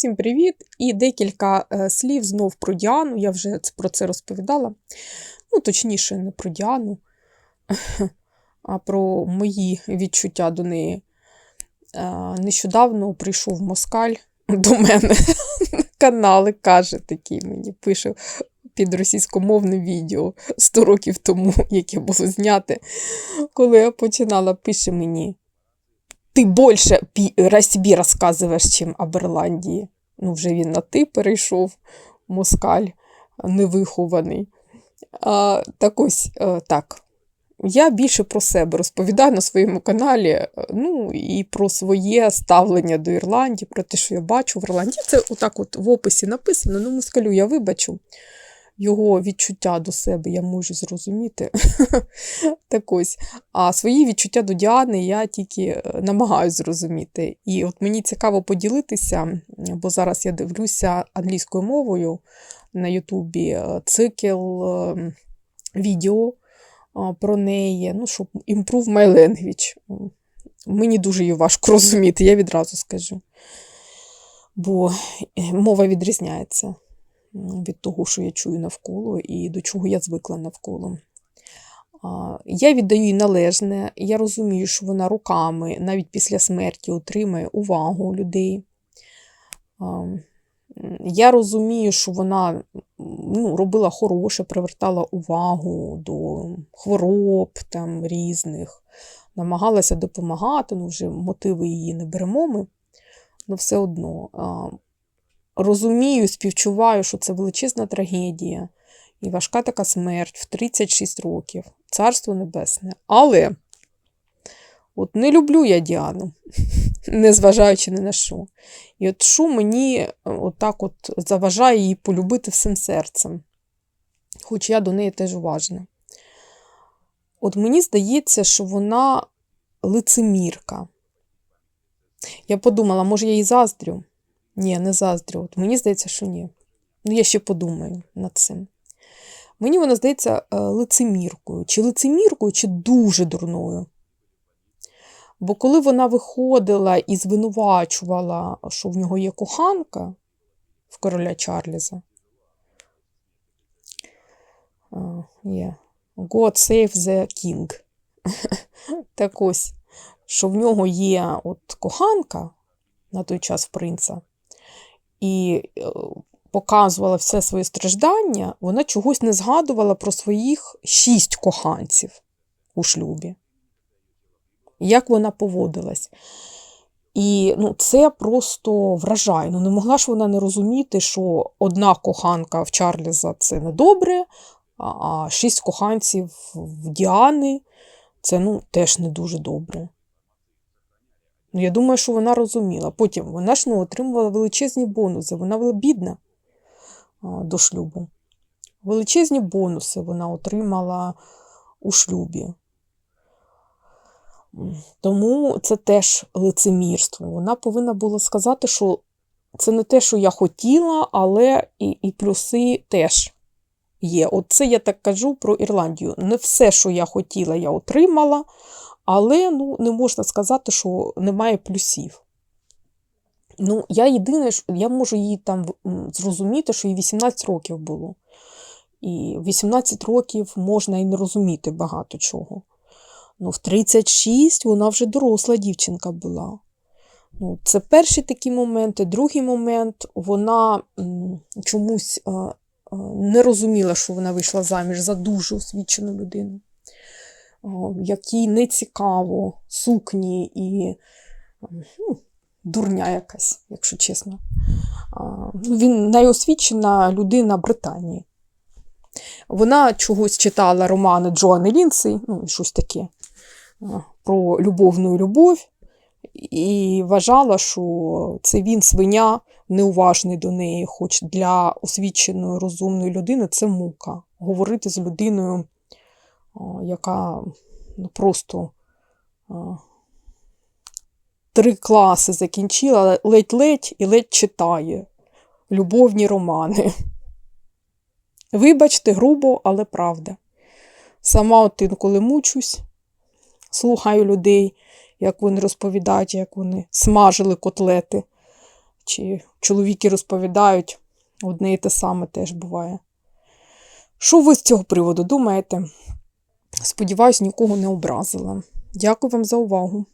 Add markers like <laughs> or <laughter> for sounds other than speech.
Всім привіт! І декілька е, слів знов про Діану. Я вже про це розповідала. Ну, точніше, не про Діану, <laughs> а про мої відчуття до неї. Нещодавно прийшов москаль <laughs> до мене <laughs> на канал каже такий мені, пише під російськомовне відео 100 років тому, яке було зняте, коли я починала, пише мені. Ти більше собі розказуєш, чим об Ірландії. Ну, вже він на ти перейшов, москаль невихований. А, так ось е, так. Я більше про себе розповідаю на своєму каналі, е, ну і про своє ставлення до Ірландії, про те, що я бачу в Ірландії. Це отак от в описі написано. Ну, москалю я вибачу. Його відчуття до себе я можу зрозуміти. <laughs> так ось. А свої відчуття до Діани я тільки е, намагаюся зрозуміти. І от мені цікаво поділитися, бо зараз я дивлюся англійською мовою на Ютубі е, цикл е, відео про неї, ну, щоб improve my language. Мені дуже її важко розуміти, я відразу скажу. Бо е, мова відрізняється від того, що я чую навколо, і до чого я звикла навколо. Я віддаю їй належне, я розумію, що вона руками, навіть після смерті, отримує увагу людей. Я розумію, що вона ну, робила хороше, привертала увагу до хвороб там, різних, намагалася допомагати, ну вже мотиви її не беремо ми, але все одно. Розумію, співчуваю, що це величезна трагедія і важка така смерть в 36 років. Царство небесне. Але от не люблю я Діану, <laughs> незважаючи ні на що. І от що мені е, отак от заважає її полюбити всім серцем, хоч я до неї теж уважна. От мені здається, що вона лицемірка. Я подумала, може, я їй заздрю? Ні, не заздрю. От мені здається, що ні. Ну, я ще подумаю над цим. Мені вона здається е, лицеміркою. Чи лицеміркою, чи дуже дурною. Бо коли вона виходила і звинувачувала, що в нього є коханка в короля Чарльза, а, є God save the king. <laughs> так ось, що в нього є от коханка на той час принца, і е, показувала все своє страждання, вона чогось не згадувала про своїх шість коханців у шлюбі. Як вона поводилась. І ну, це просто вражає. Ну, не могла ж вона не розуміти, що одна коханка в Чарльза це недобре, а- а шість коханців в Діани це ну, теж не дуже добре. Ну, я думаю, що вона розуміла. Потім вона ж ну, отримувала величезні бонуси. Вона була бідна до шлюбу. Величезні бонуси вона отримала у шлюбі. Тому це теж лицемірство. Вона повинна була сказати, що це не те, що я хотіла, але і, і плюси теж є. От це я так кажу про Ірландію. Не все, що я хотіла, я отримала, але ну, не можна сказати, що немає плюсів. Ну, я єдине, я можу її там зрозуміти, що їй 18 років було. І в 18 років можна і не розуміти багато чого. Ну, в 36 вона вже доросла дівчинка була. Ну, це перші такі моменти. Другий момент, вона чомусь не розуміла, що вона вийшла заміж за дуже освічену людину, якій не цікаво сукні і ну, дурня якась, якщо чесно. Ну, Він найосвічена людина Британії. Вона чогось читала романи Джоани Лінсей, ну, щось таке про любовну любов, і вважала, що це він свиня неуважний до неї, хоч для освіченої розумної людини це мука. Говорити з людиною, яка ну, просто три класи закінчила, ледь-ледь і ледь читає любовні романи. Вибачте, грубо, але правда. Сама от інколи мучусь, слухаю людей, як вони розповідають, як вони смажили котлети чи чоловіки розповідають, одне і те саме теж буває. Що ви з цього приводу думаєте? Сподіваюсь, нікого не образила. Дякую вам за увагу.